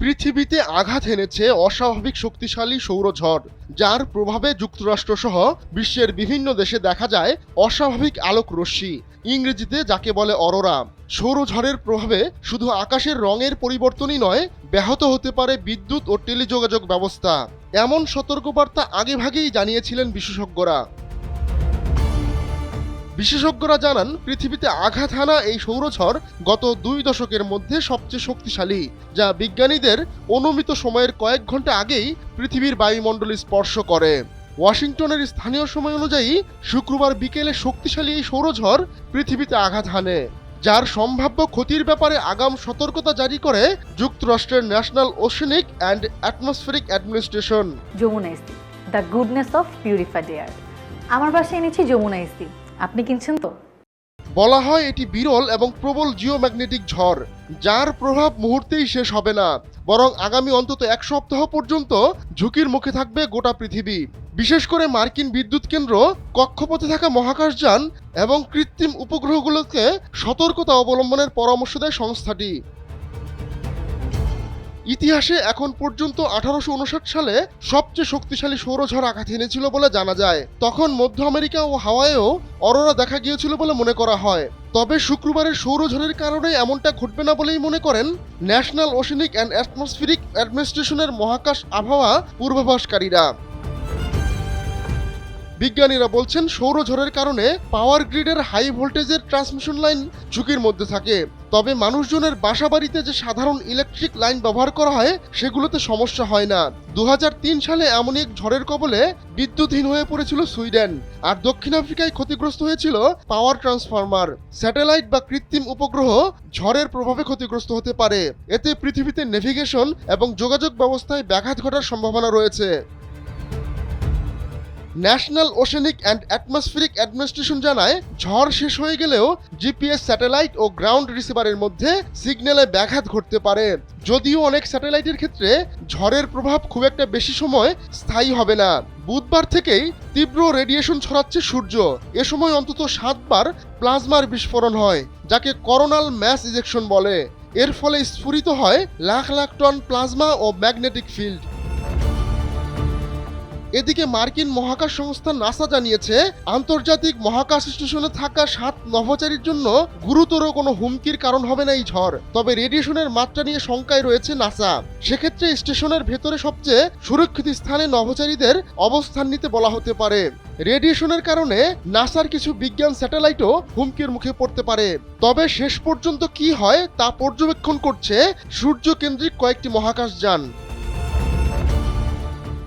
পৃথিবীতে আঘাত এনেছে অস্বাভাবিক শক্তিশালী সৌরঝড় যার প্রভাবে যুক্তরাষ্ট্র সহ বিশ্বের বিভিন্ন দেশে দেখা যায় অস্বাভাবিক আলোক রশ্মি, ইংরেজিতে যাকে বলে অরোরা। সৌরঝড়ের প্রভাবে শুধু আকাশের রঙের পরিবর্তনই নয়, ব্যাহত হতে পারে বিদ্যুৎ ও টেলিযোগাযোগ ব্যবস্থা। এমন সতর্কবার্তা আগেভাগেই জানিয়েছিলেন বিশেষজ্ঞরা। বিশেষজ্ঞরা জানান, পৃথিবীতে আঘাত হানা এই সৌরঝড় গত দুই দশকের মধ্যে সবচেয়ে শক্তিশালী, যা বিজ্ঞানীদের অনুমিত সময়ের কয়েক ঘণ্টা আগেই পৃথিবীর বায়ুমণ্ডল স্পর্শ করে। ওয়াশিংটনের স্থানীয় সময় অনুযায়ী, শুক্রবার বিকেলে শক্তিশালী এই সৌরঝড় পৃথিবীতে আঘাত হানে, যার সম্ভাব্য ক্ষতির ব্যাপারে আগাম সতর্কতা জারি করে যুক্তরাষ্ট্রের national oceanic and atmospheric administration. Jamuna ইস্তি the goodness of purified air. আমার বাসায় এনেছি যমুনা ইস্তি আপনি কিনছেন তো? বলা হয় এটি বিরল এবং প্রবল জিওম্যাগনেটিক ঝড়, যার প্রভাব মুহূর্তেই শেষ হবে না, বরং আগামী অন্তত এক সপ্তাহ পর্যন্ত ঝুঁকির মুখে থাকবে গোটা পৃথিবী। বিশেষ করে মার্কিন বিদ্যুৎ কেন্দ্র, কক্ষপথে থাকা মহাকাশযান এবং কৃত্রিম উপগ্রহগুলোকে সতর্কতা অবলম্বনের পরামর্শ দেয় সংস্থাটি। ইতিহাসে এখন পর্যন্ত আঠারোশো উনষাট সালে সবচেয়ে শক্তিশালী সৌরঝড় আঘাত এনেছিল বলে জানা যায়। তখন মধ্য আমেরিকা ও হাওয়াইয়েও অরোরা দেখা গিয়েছিল বলে মনে করা হয়। তবে শুক্রবারের সৌরঝড়ের কারণে এমনটা ঘটবে না বলেই মনে করেন ন্যাশনাল ওশেনিক অ্যান্ড অ্যাটমসফিরিক অ্যাডমিনিস্ট্রেশনের মহাকাশ আবহাওয়া পূর্বাভাসকারীরা। বিজ্ঞানীরা বলছেন, সৌরঝড়ের কারণে পাওয়ার গ্রিডের হাই ভোল্টেজের ট্রান্সমিশন লাইন ঝুঁকির মধ্যে থাকে। তবে মানুষজনের বাসাবাড়িতে যে সাধারণ ইলেকট্রিক লাইন ব্যবহার করা হয়, সেগুলোতে সমস্যা হয় না। দু হাজার তিন সালে এমন এক ঝড়ের কবলে বিদ্যুৎহীন হয়ে পড়েছিল সুইডেন আর দক্ষিণ আফ্রিকায় ক্ষতিগ্রস্ত হয়েছিল পাওয়ার ট্রান্সফরমার স্যাটেলাইট বা কৃত্রিম উপগ্রহ ঝড়ের প্রভাবে ক্ষতিগ্রস্ত হতে পারে। এতে পৃথিবীতে নেভিগেশন এবং যোগাযোগ ব্যবস্থায় ব্যাঘাত ঘটার সম্ভাবনা রয়েছে। National oceanic and atmospheric administration জানায়, ঝড় শেষ হয়ে গেলেও জিপিএস স্যাটেলাইট ও গ্রাউন্ড রিসিভারের মধ্যে সিগন্যালে ব্যাঘাত ঘটতে পারে। যদিও অনেক স্যাটেলাইটের ক্ষেত্রে ঝড়ের প্রভাব খুব একটা বেশি সময় স্থায়ী হবে না। বুধবার থেকেই তীব্র রেডিয়েশন ছড়াচ্ছে সূর্য। এ সময় অন্তত সাতবার প্লাজমার বিস্ফোরণ হয়, যাকে করোনাল ম্যাস ইজেকশন বলে। এর ফলে স্ফুরিত হয় লাখ লাখ টন প্লাজমা ও ম্যাগনেটিক ফিল্ড। এদিকে মার্কিন মহাকাশ সংস্থা নাসা জানিয়েছে, আন্তর্জাতিক মহাকাশ স্টেশনে থাকা সাত নভোচারীর জন্য গুরুতর কোনো হুমকির কারণ হবে না এই ঝড়। তবে রেডিয়েশনের মাত্রা নিয়ে শঙ্কায় রয়েছে নাসা। সেক্ষেত্রে স্টেশনের ভেতরে সবচেয়ে সুরক্ষিত স্থানে নভোচারীদের অবস্থান নিতে বলা হতে পারে। রেডিয়েশনের কারণে নাসার কিছু বিজ্ঞান স্যাটেলাইটও হুমকির মুখে পড়তে পারে। তবে শেষ পর্যন্ত কি হয় তা পর্যবেক্ষণ করছে সূর্য কেন্দ্রিক কয়েকটি মহাকাশ যান